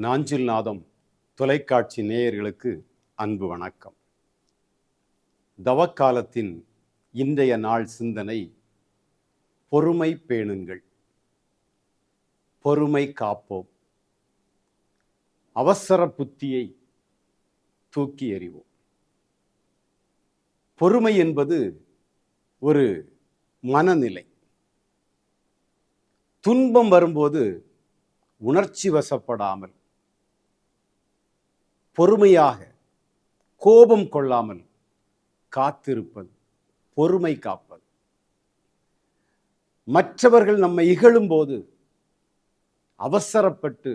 நாஞ்சில் நாதம் தொலைக்காட்சி நேயர்களுக்கு அன்பு வணக்கம். தவக்காலத்தின் இன்றைய நாள் சிந்தனை பொறுமை பேணுங்கள். பொறுமை காப்போம். அவசர புத்தியை தூக்கி எறிவோம். பொறுமை என்பது ஒரு மனநிலை. துன்பம் வரும்போது உணர்ச்சி வசப்படாமல் பொறுமையாக கோபம் கொள்ளாமல் காத்திருப்பது பொறுமை காப்பது. மற்றவர்கள் நம்மை இகழும்போது அவசரப்பட்டு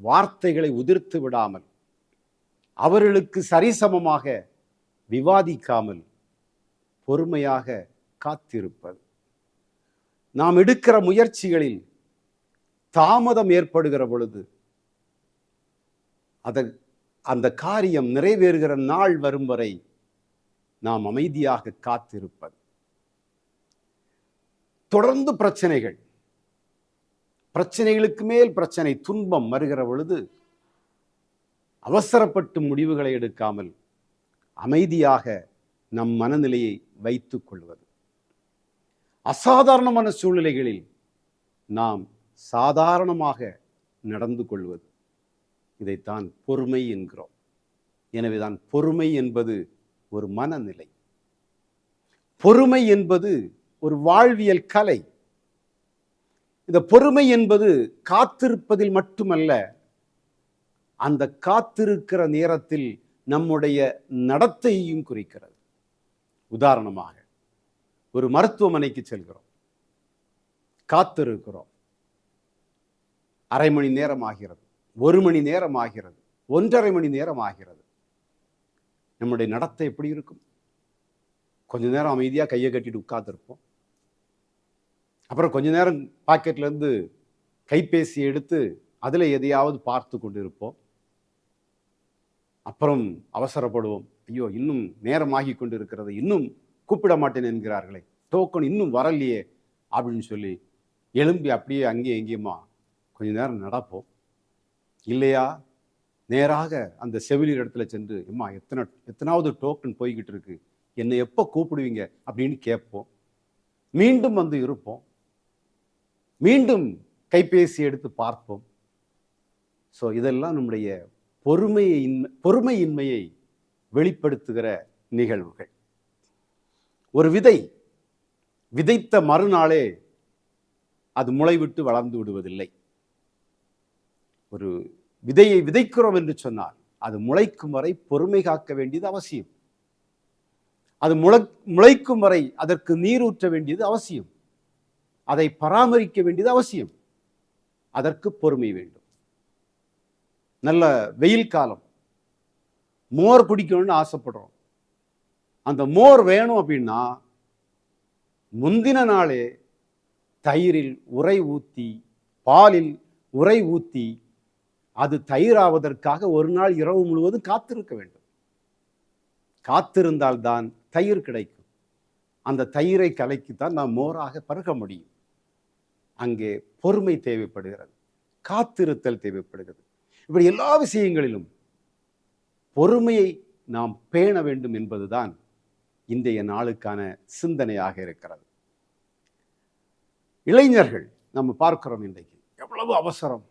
வார்த்தைகளை உதிர்த்து விடாமல் அவர்களுக்கு சரிசமமாக விவாதிக்காமல் பொறுமையாக காத்திருப்பது. நாம் எடுக்கிற முயற்சிகளில் தாமதம் ஏற்படுகிற பொழுது அதன் அந்த காரியம் நிறைவேறுகிற நாள் வரும் வரை நாம் அமைதியாக காத்திருப்பது. தொடர்ந்து பிரச்சனைகள். பிரச்சனைகளுக்கு மேல் பிரச்சனை துன்பம் வருகிற பொழுது அவசரப்பட்டு முடிவுகளை எடுக்காமல் அமைதியாக நம் மனநிலையை வைத்துக் கொள்வது. அசாதாரணமான சூழ்நிலைகளில் நாம் சாதாரணமாக நடந்து கொள்வது. இதைத்தான் பொறுமை என்கிறோம். எனவேதான் பொறுமை என்பது ஒரு மனநிலை. பொறுமை என்பது ஒரு வாழ்வியல் கலை. இந்த பொறுமை என்பது காத்திருப்பதில் மட்டுமல்ல அந்த காத்திருக்கிற நேரத்தில் நம்முடைய நடத்தையையும் குறிக்கிறது. உதாரணமாக ஒரு மருத்துவமனைக்கு செல்கிறோம். காத்திருக்கிறோம். அரை மணி நேரம் ஆகிறது. ஒரு மணி நேரம் ஆகிறது. ஒன்றரை மணி நேரம் ஆகிறது. நம்முடைய நடத்தை எப்படி இருக்கும்? கொஞ்ச நேரம் அமைதியாக கையை கட்டிட்டு உட்காந்துருப்போம் அப்புறம் கொஞ்ச நேரம் பாக்கெட்ல இருந்து கைபேசி எடுத்து அதில் எதையாவது பார்த்து கொண்டு இருப்போம் அப்புறம் அவசரப்படுவோம். ஐயோ இன்னும் நேரமாகி கொண்டு இருக்கிறது இன்னும் கூப்பிட மாட்டேன் என்கிறார்களே. டோக்கன் இன்னும் வரலையே அப்படின்னு சொல்லி எழும்பி அப்படியே அங்கேயும் எங்கேயுமா கொஞ்ச நேரம் நடப்போம். இல்லையா? நேராக அந்த செவிலியர் இடத்துல சென்று எம்மா எத்தனை எத்தனாவது டோக்கன் போய்கிட்டு இருக்கு? என்னை எப்போ கூப்பிடுவீங்க? அப்படின்னு கேட்போம். மீண்டும் வந்து இருப்போம். மீண்டும் கைபேசி எடுத்து பார்ப்போம். ஸோ இதெல்லாம் நம்முடைய பொறுமையை பொறுமையின்மையை வெளிப்படுத்துகிற நிகழ்வுகள். ஒரு விதை விதைத்த மறுநாளே அது முளைவிட்டு வளர்ந்து விடுவதில்லை. ஒரு விதையை விதைக்கிறோம் என்று சொன்னால் அது முளைக்கும் வரை பொறுமை காக்க வேண்டியது அவசியம். அது முளை முளைக்கும் வரை அதற்கு நீர் ஊற்ற வேண்டியது அவசியம். அதை பராமரிக்க வேண்டியது அவசியம். அதற்கு பொறுமை வேண்டும். நல்ல வெயில் காலம். மோர் குடிக்கணும்னு ஆசைப்படுறோம். அந்த மோர் வேணும் அப்படின்னா முந்தின நாளே தயிரில் உரை ஊற்றி பாலில் உரை ஊற்றி அது தயிராவதற்காக ஒரு நாள் இரவு முழுவதும் காத்திருக்க வேண்டும். காத்திருந்தால்தான் தயிர் கிடைக்கும். அந்த தயிரை கலைக்குத்தான் நாம் மோராக பருக முடியும். அங்கே பொறுமை தேவைப்படுகிறது. காத்திருத்தல் தேவைப்படுகிறது. இப்படி எல்லா விஷயங்களிலும் பொறுமையை நாம் பேண வேண்டும் என்பதுதான் இன்றைய நாளுக்கான சிந்தனையாக இருக்கிறது. இளைஞர்கள் நம்ம பார்க்கிறோம் இன்றைக்கு. எவ்வளவு அவசரம்.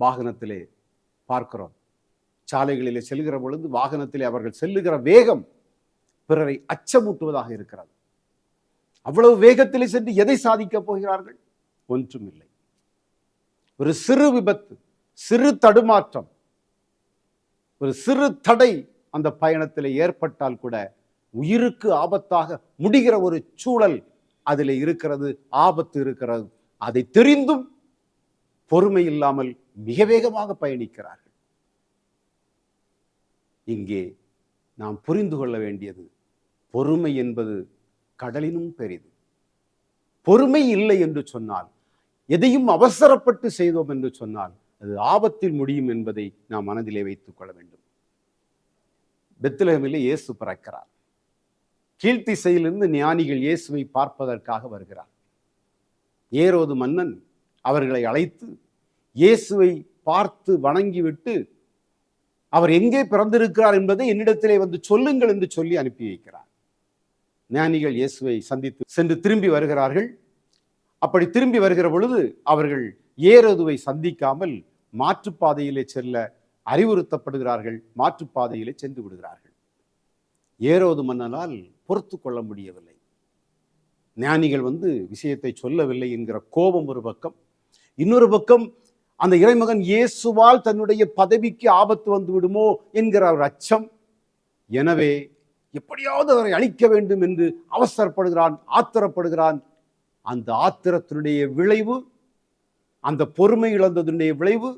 வாகனத்திலே பார்க்கிறோம். சாலைகளிலே செல்கிற பொழுது வாகனத்திலே அவர்கள் செல்லுகிற வேகம் பிறரை அச்சமூட்டுவதாக இருக்கிறது. அவ்வளவு வேகத்திலே சென்று எதை சாதிக்கப் போகிறார்கள்? ஒன்றும் இல்லை ஒரு சிறு விபத்து சிறு தடுமாற்றம் ஒரு சிறு தடை அந்த பயணத்தில் ஏற்பட்டால் கூட உயிருக்கு ஆபத்தாக முடிகிற ஒரு சூழல் அதில் இருக்கிறது ஆபத்து இருக்கிறது. அதை தெரிந்தும் பொறுமை இல்லாமல் மிக வேகமாக பயணிக்கிறார்கள். இங்கே நாம் புரிந்து கொள்ள வேண்டியது பொறுமை என்பது கடலினும் பெரிது. பொறுமை இல்லை என்று சொன்னால் எதையும் அவசரப்பட்டு செய்தோம் என்று சொன்னால் அது ஆபத்தில் முடியும் என்பதை நாம் மனதிலே வைத்துக் கொள்ள வேண்டும். பெத்லகமிலே இயேசு பிறக்கிறார். கீழ்த்திசையிலிருந்து ஞானிகள் இயேசுவை பார்ப்பதற்காக வருகிறார். ஏரோது மன்னன் அவர்களை அழைத்து இயேசுவை பார்த்து வணங்கிவிட்டு அவர் எங்கே பிறந்திருக்கிறார் என்பதை என்னிடத்திலே வந்து சொல்லுங்கள் என்று சொல்லி அனுப்பி வைக்கிறார். ஞானிகள் இயேசுவை சந்தித்து சென்று திரும்பி வருகிறார்கள். அப்படி திரும்பி வருகிற பொழுது அவர்கள் ஏறதுவை சந்திக்காமல் மாற்றுப்பாதையிலே செல்ல அறிவுறுத்தப்படுகிறார்கள். மாற்றுப்பாதையிலே சென்று விடுகிறார்கள். ஏரோது மன்னனால் பொறுத்து கொள்ள முடியவில்லை. ஞானிகள் வந்து விஷயத்தை சொல்லவில்லை என்கிற கோபம் ஒரு பக்கம். இன்னொரு பக்கம் அந்த இறைமகன் இயேசுவால் தன்னுடைய பதவிக்கு ஆபத்து வந்து விடுமோ என்கிற ஒரு அச்சம். எனவே எப்படியாவது அவரை அழிக்க வேண்டும் என்று அவசரப்படுகிறான் ஆத்திரப்படுகிறான். அந்த ஆத்திரத்தினுடைய விளைவு அந்த பொறுமை இழந்ததனுடைய விளைவு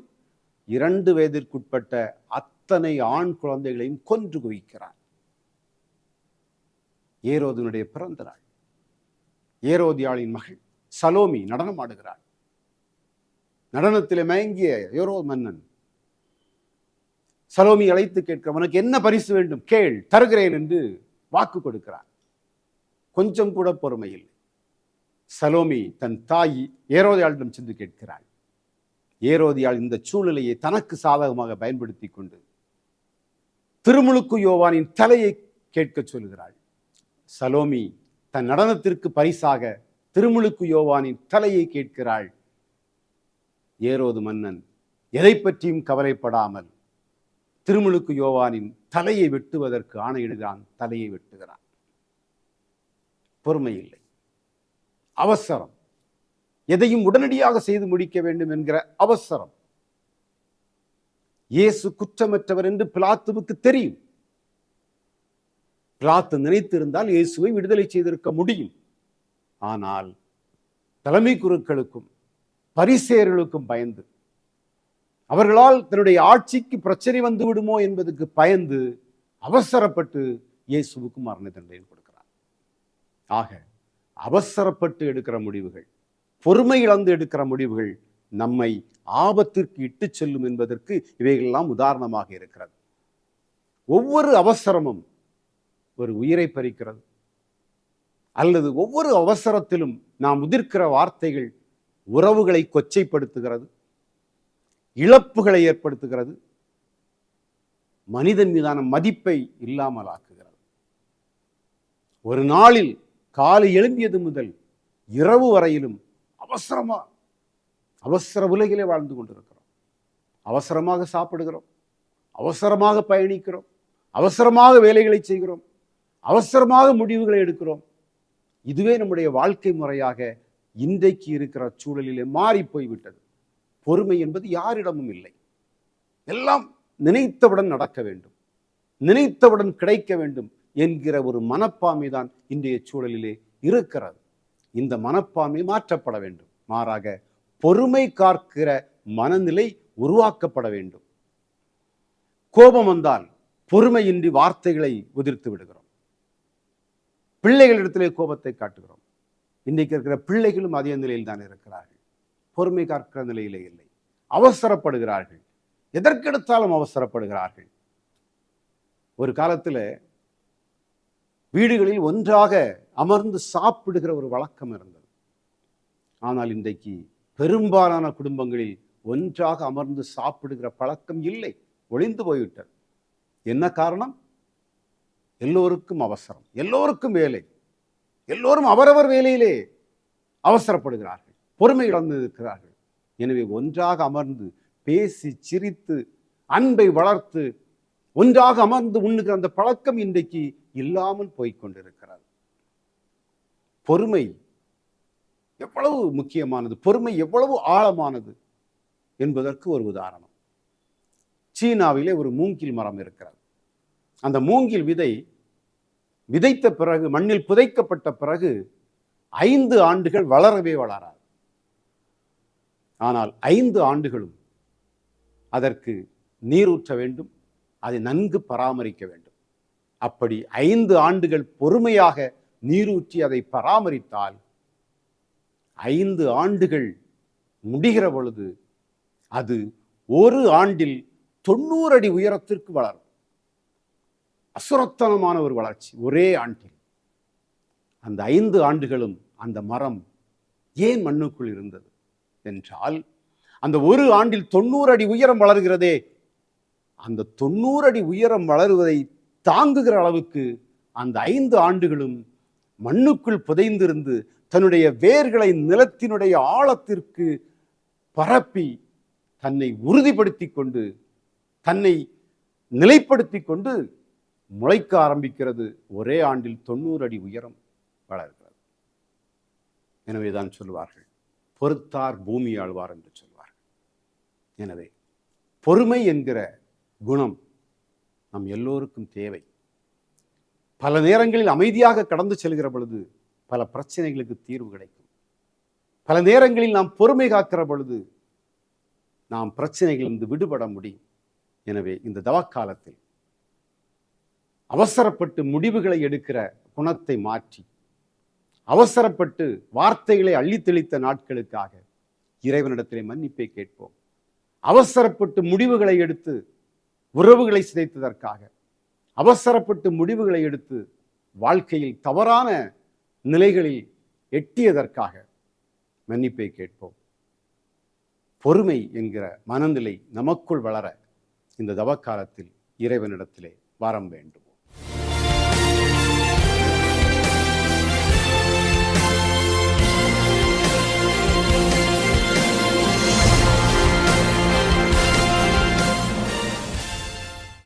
இரண்டு வயதிற்குட்பட்ட அத்தனை ஆண் குழந்தைகளையும் கொன்று குவிக்கிறான். ஏரோதனுடைய பிறந்த நாள். ஏரோதியாளின் மகள் சலோமி நடனம் ஆடுகிறாள் நடனத்தில் மயங்கிய யோரோ மன்னன். சலோமி அழைத்து கேட்க உனக்கு என்ன பரிசு வேண்டும்? கேள் தருகிறேன் என்று வாக்கு கொடுக்கிறார் கொஞ்சம் கூட பொறுமையில் சலோமி தன் தாய் ஏரோதியாளிடம் சென்று கேட்கிறாள். ஏரோதியாள் இந்த சூழ்நிலையை தனக்கு சாதகமாக பயன்படுத்தி கொண்டு திருமுழுக்கு யோவானின் தலையை கேட்க சொல்கிறாள். சலோமி தன் நடனத்திற்கு பரிசாக திருமுழுக்கு யோவானின் தலையை கேட்கிறாள். ஏரோது மன்னன் எதை பற்றியும் கவலைப்படாமல் திருமுழுக்கு யோவானின் தலையை வெட்டுவதற்கு ஆணையிடுகிறான் தலையை வெட்டுகிறான். பொறுமை இல்லை. அவசரம். எதையும் உடனடியாக செய்து முடிக்க வேண்டும் என்கிற அவசரம். இயேசு குற்றமற்றவர் என்று பிலாத்துவுக்கு தெரியும். பிளாத்து நினைத்திருந்தால் இயேசுவை விடுதலை செய்திருக்க முடியும். ஆனால் தலைமை குருக்களுக்கும் பரிசேர்களுக்கும் பயந்து. அவர்களால் தன்னுடைய ஆட்சிக்கு பிரச்சனை வந்து விடுமோ என்பதற்கு பயந்து அவசரப்பட்டு இயேசுவுக்கு மரண தண்டனை கொடுக்கிறார். ஆக அவசரப்பட்டு எடுக்கிற முடிவுகள் பொறுமை இழந்து எடுக்கிற முடிவுகள் நம்மை ஆபத்திற்கு இட்டு செல்லும் என்பதற்கு இவைகளெல்லாம் உதாரணமாக இருக்கிறது. ஒவ்வொரு அவசரமும் ஒரு உயிரை பறிக்கிறது. அல்லது ஒவ்வொரு அவசரத்திலும் நாம் உதிர்க்கிற வார்த்தைகள் உறவுகளை கொச்சைப்படுத்துகிறது இழப்புகளை ஏற்படுத்துகிறது மனிதன் மீதான மதிப்பை இல்லாமல் ஆக்குகிறது. ஒரு நாளில் காலை எழும்பியது முதல் இரவு வரையிலும் அவசரமா அவசர உலகிலே வாழ்ந்து கொண்டிருக்கிறோம். அவசரமாக சாப்பிடுகிறோம் அவசரமாக பயணிக்கிறோம் அவசரமாக வேலைகளை செய்கிறோம் அவசரமாக முடிவுகளை எடுக்கிறோம். இதுவே நம்முடைய வாழ்க்கை முறையாக இன்றைக்கு இருக்கிற சூழலிலே மாறி போய்விட்டது. பொறுமை என்பது யாரிடமும் இல்லை. எல்லாம் நினைத்தவுடன் நடக்க வேண்டும். நினைத்தவுடன் கிடைக்க வேண்டும் என்கிற ஒரு மனப்பான்மை தான் இன்றைய சூழலிலே இருக்கிறது. இந்த மனப்பான்மை மாற்றப்பட வேண்டும். மாறாக பொறுமை காக்கிற மனநிலை உருவாக்கப்பட வேண்டும். கோபம் வந்தால் பொறுமையின்றி வார்த்தைகளை உதிர்த்து விடுகிறோம். பிள்ளைகளிடத்திலே கோபத்தை காட்டுகிறோம். இன்றைக்கு இருக்கிற பிள்ளைகளும் அதே நிலையில் தான் இருக்கிறார்கள். பொறுமை காக்கிற நிலையிலே இல்லை. அவசரப்படுகிறார்கள். எதற்கெடுத்தாலும் அவசரப்படுகிறார்கள். ஒரு காலத்தில் வீடுகளில் ஒன்றாக அமர்ந்து சாப்பிடுகிற ஒரு வழக்கம் இருந்தது. ஆனால் இன்றைக்கு பெரும்பாலான குடும்பங்களில் ஒன்றாக அமர்ந்து சாப்பிடுகிற பழக்கம் இல்லை. ஒளிந்து போய்விட்டது. என்ன காரணம்? எல்லோருக்கும் அவசரம். எல்லோருக்கும் வேலை. எல்லோரும் அவரவர் வேலையிலே அவசரப்படுகிறார்கள் பொறுமை இழந்திருக்கிறார்கள். எனவே ஒன்றாக அமர்ந்து பேசி சிரித்து அன்பை வளர்த்து ஒன்றாக அமர்ந்து உண்ணுகிற அந்த பழக்கம் இன்றைக்கு இல்லாமல் போய்கொண்டிருக்கிறது பொறுமை எவ்வளவு முக்கியமானது பொறுமை எவ்வளவு ஆழமானது என்பதற்கு ஒரு உதாரணம். சீனாவிலே ஒரு மூங்கில் மரம் இருக்கிறது. அந்த மூங்கில் விதை விதைத்த பிறகு மண்ணில் புதைக்கப்பட்ட பிறகு ஐந்து ஆண்டுகள் வளரவே வளராது. ஆனால் ஐந்து ஆண்டுகளும் அதற்கு நீரூற்ற வேண்டும் அதை நன்கு பராமரிக்க வேண்டும். அப்படி ஐந்து ஆண்டுகள் பொறுமையாக நீரூற்றி அதை பராமரித்தால் ஐந்து ஆண்டுகள் முடிகிற பொழுது அது ஒரு ஆண்டில் தொண்ணூறு அடி உயரத்திற்கு வளரும். அசுரத்தனமான ஒரு வளர்ச்சி. ஒரே ஆண்டில் அந்த ஐந்து ஆண்டுகளும் அந்த மரம் ஏன் மண்ணுக்குள் இருந்தது என்றால் அந்த ஒரு ஆண்டில் தொண்ணூறு அடி உயரம் வளர்கிறதே அந்த தொண்ணூறு அடி உயரம் வளருவதை தாங்குகிற அளவுக்கு அந்த ஐந்து ஆண்டுகளும் மண்ணுக்குள் புதைந்திருந்து தன்னுடைய வேர்களை நிலத்தினுடைய ஆழத்திற்கு பரப்பி தன்னை உறுதிப்படுத்தி கொண்டு தன்னை நிலைப்படுத்தி கொண்டு முளைக்க ஆரம்பிக்கிறது ஒரே ஆண்டில் தொண்ணூறு அடி உயரம் வளர்கிறது. எனவேதான் சொல்வார்கள் பொறுத்தார் பூமி ஆழ்வார் என்று சொல்வார்கள். எனவே பொறுமை என்கிற குணம் நம் எல்லோருக்கும் தேவை. பல நேரங்களில் அமைதியாக கடந்து செல்கிற பொழுது பல பிரச்சனைகளுக்கு தீர்வு கிடைக்கும். பல நேரங்களில் நாம் பொறுமை காக்கிற பொழுது நாம் பிரச்சனைகளிலிருந்து விடுபட முடியும். எனவே இந்த தவக்காலத்தில் அவசரப்பட்டு முடிவுகளை எடுக்கிற குணத்தை மாற்றி அவசரப்பட்டு வார்த்தைகளை அள்ளித்தெளித்த நாட்களுக்காக இறைவனிடத்திலே மன்னிப்பை கேட்போம். அவசரப்பட்டு முடிவுகளை எடுத்து உறவுகளை சிதைத்ததற்காக அவசரப்பட்டு முடிவுகளை எடுத்து வாழ்க்கையில் தவறான நிலைகளில் எட்டியதற்காக மன்னிப்பை கேட்போம். பொறுமை என்கிற மனநிலை நமக்குள் வளர இந்த தவக்காலத்தில் இறைவனிடத்திலே வரம் வேண்டும்.